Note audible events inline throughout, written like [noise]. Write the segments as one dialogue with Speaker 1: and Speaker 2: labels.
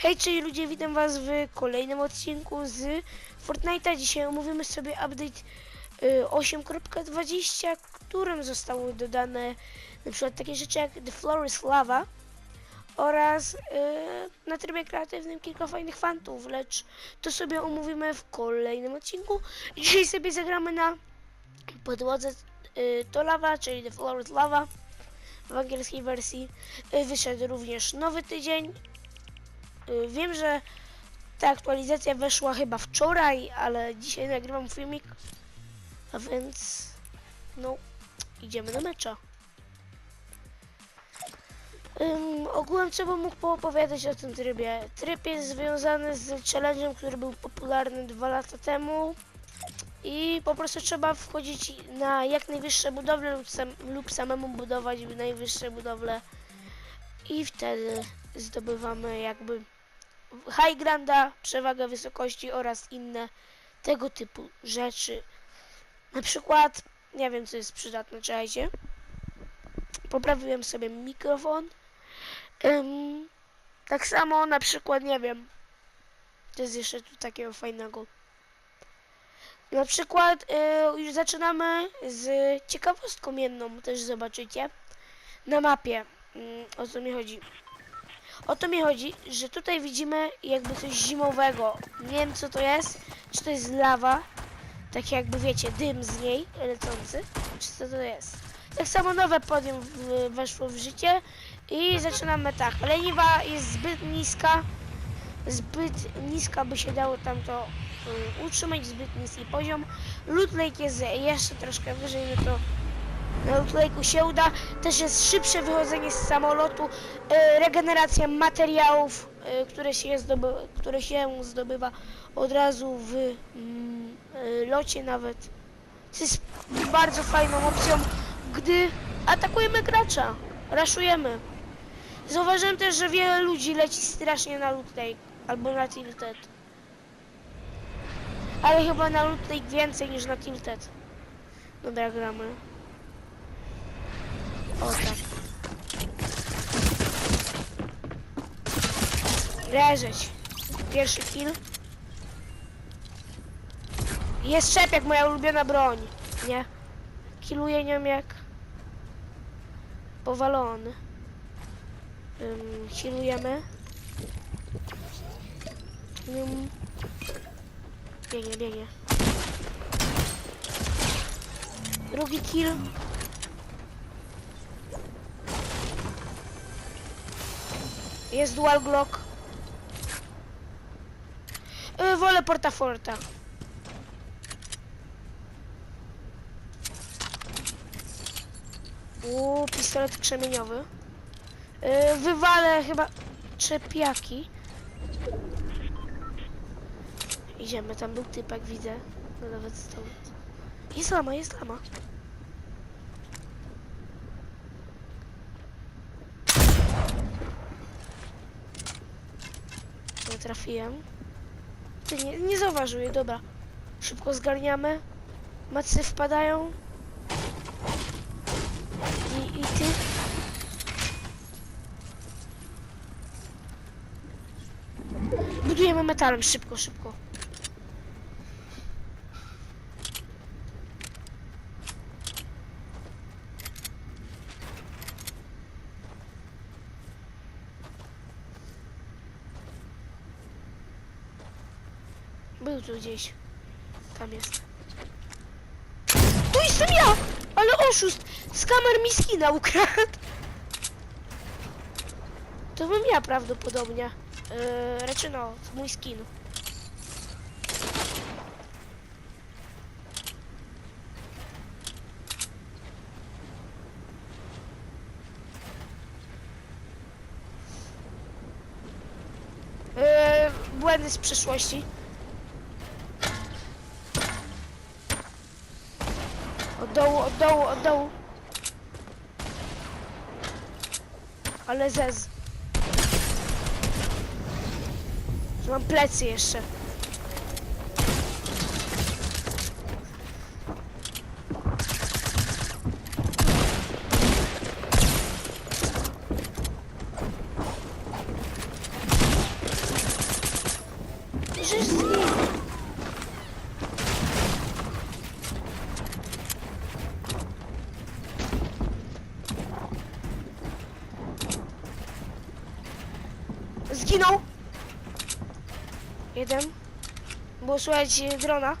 Speaker 1: Hej, czyli ludzie, witam was w kolejnym odcinku z Fortnite'a. Dzisiaj omówimy sobie update y, 8.20, którym zostały dodane na przykład takie rzeczy jak The Floor is Lava oraz y, na trybie kreatywnym kilka fajnych fantów, lecz to sobie omówimy w kolejnym odcinku. Dzisiaj sobie zagramy na podłodze y, to lava, czyli The Floor is Lava w angielskiej wersji. Y, wyszedł również nowy tydzień, Y, Wiem, że ta aktualizacja weszła chyba wczoraj, ale dzisiaj nagrywam filmik, a więc no idziemy do mecza. Ym, ogółem bym mógł poopowiadać o tym trybie? Tryb jest związany z challenge'em, który był popularny dwa lata temu i po prostu trzeba wchodzić na jak najwyższe budowle lub, sam, lub samemu budować najwyższe budowle i wtedy zdobywamy jakby high granda, przewagę wysokości oraz inne tego typu rzeczy. Na przykład, nie wiem co jest przydatne, czekajcie. Poprawiłem sobie mikrofon. Ym, tak samo na przykład, nie wiem, to jest jeszcze tu takiego fajnego. Na przykład y, już zaczynamy z ciekawostką jedną, też zobaczycie. Na mapie, mm, o co mi chodzi. O to mi chodzi, że tutaj widzimy jakby coś zimowego. Nie wiem co to jest, czy to jest lawa, tak jakby wiecie, dym z niej lecący, czy co to jest. Tak samo nowe podium weszło w życie i zaczynamy tak. Leniwa jest zbyt niska, zbyt niska by się dało tam to y, utrzymać, zbyt niski poziom. Loot jest jeszcze troszkę wyżej, no to na Loot Lake'u się uda. Też jest szybsze wychodzenie z samolotu, e, regeneracja materiałów, e, które, się zdoby, które się zdobywa od razu w mm, e, locie nawet. To jest bardzo fajną opcją, gdy atakujemy gracza, raszujemy. Zauważyłem też, że wiele ludzi leci strasznie na Loot Lake albo na Tilted. Ale chyba na Loot Lake więcej niż na Tilted. Dobra, gramy. O tak. Leżeć. Pierwszy kill. Jest szczepiak, moja ulubiona broń. Nie? Killuję nią jak powalony. Um, healujemy. Um, biegnie, biegnie. Drugi kill. Jest dual glock. Yy, wolę portaforta. Uuu, pistolet krzemieniowy. Yy, wywalę chyba czepiaki. Idziemy, tam był typek, widzę. No nawet stąd. Jest lama, jest lama. Nie trafiłem. Ty nie, nie zauważyłem, dobra. Szybko zgarniamy. Macy wpadają. I, i ty. Budujemy metalem, szybko, szybko. Był tu gdzieś. Tam jest. Tu jestem ja! Ale oszust! Skamer mi skina ukradł! To bym ja prawdopodobnie. Yy, raczej no, mój skin. Yy, błędy z przeszłości. Od dołu, od dołu, od dołu. Ale zez. Mam plecy jeszcze. Zginął. Jeden. Było słychać drona.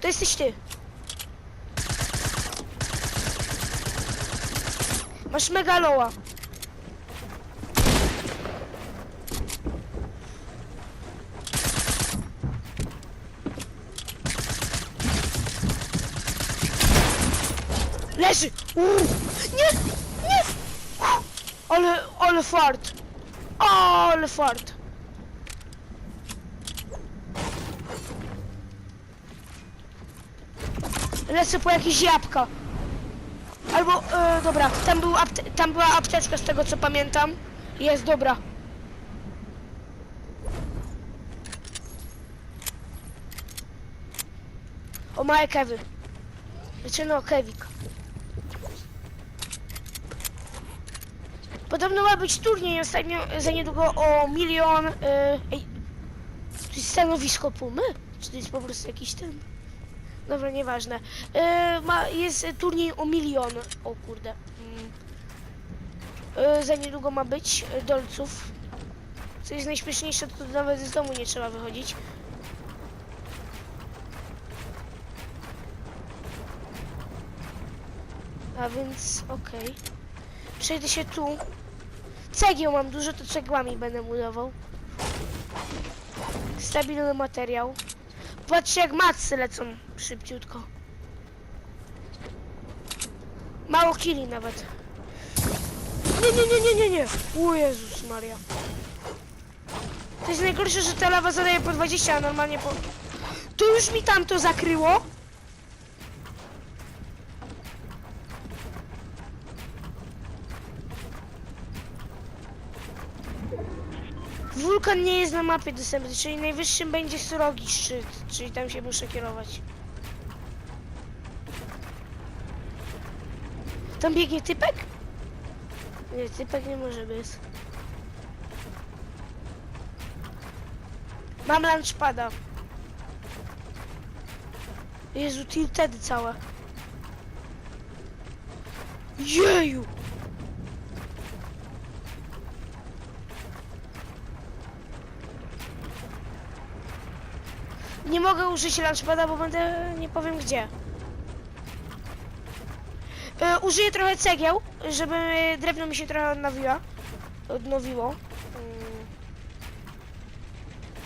Speaker 1: To jesteś ty. Masz megaloła. Leży! Uff. Nie! Ale, ale fart! Ale fart! Lecę po jakieś jabłka. Albo, e, dobra, tam, był tam była apteczka z tego co pamiętam. Jest, dobra. O, małe kewy. Znaczy no, kewik. Podobno ma być turniej ostatnio, za niedługo o milion... E, ej, to jest stanowisko Pumy? Czy to jest po prostu jakiś ten... Dobra, nieważne. E, ma, jest turniej o milion. O kurde. E, za niedługo ma być dolców. Co jest najśmieszniejsze, to nawet z domu nie trzeba wychodzić. A więc okej. Przejdę się tu. Cegieł mam dużo, to cegłami będę budował. Stabilny materiał. Patrzcie jak macy lecą szybciutko. Mało kili nawet. Nie, nie, nie, nie, nie, nie. O Jezus Maria. To jest najgorsze, że ta lawa zadaje po 20, a normalnie po... To już mi tam to zakryło. Wulkan nie jest na mapie dostępny, czyli najwyższym będzie srogi szczyt, czyli tam się muszę kierować. Tam biegnie typek? Nie, typek nie może być. Mam lunchpada. Jezu, tiltedy całe. Jeju! Nie mogę użyć lunchpada, bo będę nie powiem gdzie. E, użyję trochę cegieł, żeby drewno mi się trochę odnowiła. Odnowiło. Mm.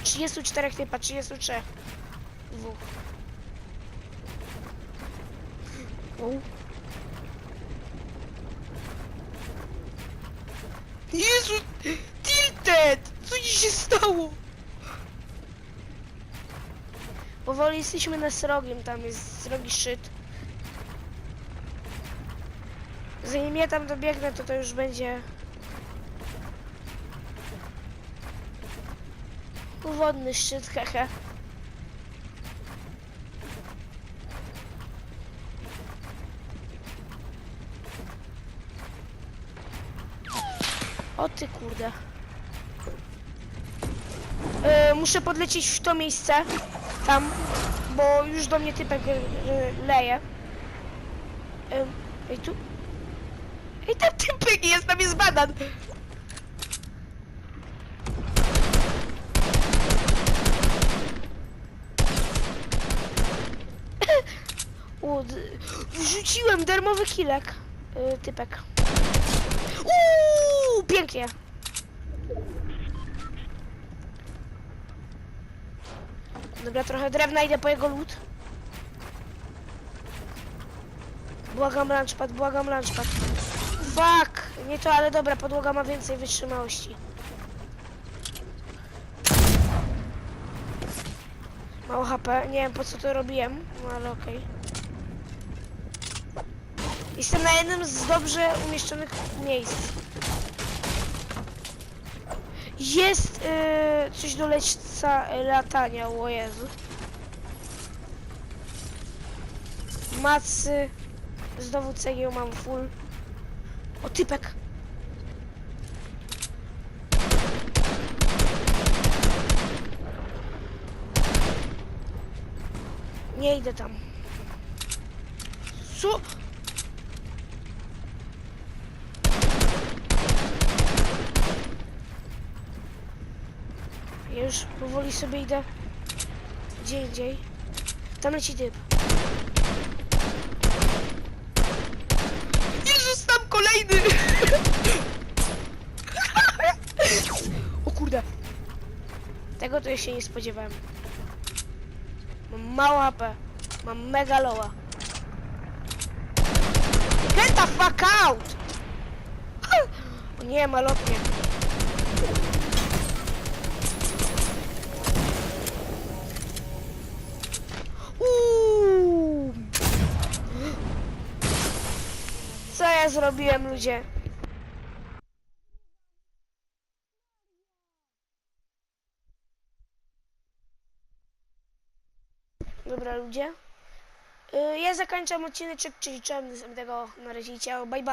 Speaker 1: 34 typa, 33. Dwóch. Jezu! Tilted! Co ci się stało? Powoli jesteśmy na srogiem, tam jest srogi szczyt. Zanim ja tam dobiegnę, to to już będzie... Wodny szczyt, hehe. O ty kurde. E, muszę podlecieć w to miejsce. Tam, bo już do mnie typek e, leje. E, Ej, tu... Ej, tam typek jest, tam jest banan. [laughs] U, wrzuciłem darmowy kilek. E, typek. Uuu, pięknie. Dobra, trochę drewna, idę po jego lód. Błagam lunchpad, błagam lunchpad. Fuck! Nie to, ale dobra, podłoga ma więcej wytrzymałości. Mało HP, nie wiem po co to robiłem, no ale okej. Jestem na jednym z dobrze umieszczonych miejsc. Jest yy, coś do leśca y, latania, o Jezu. Macy. Znowu cegieł mam full. O, typek. Nie idę tam. Co? Ja już powoli sobie idę gdzie indziej. Tam leci typ. Jezus, tam kolejny! [laughs] o kurde. Tego to ja się nie spodziewałem. Mam mało HP. Mam mega loła. Get the fuck out! [laughs] O nie, malotnie. Zrobiłem, ludzie? Dobra, ludzie. Y, Ja zakończam odcinek, czyli czym tego na razie. Ciao, bye bye.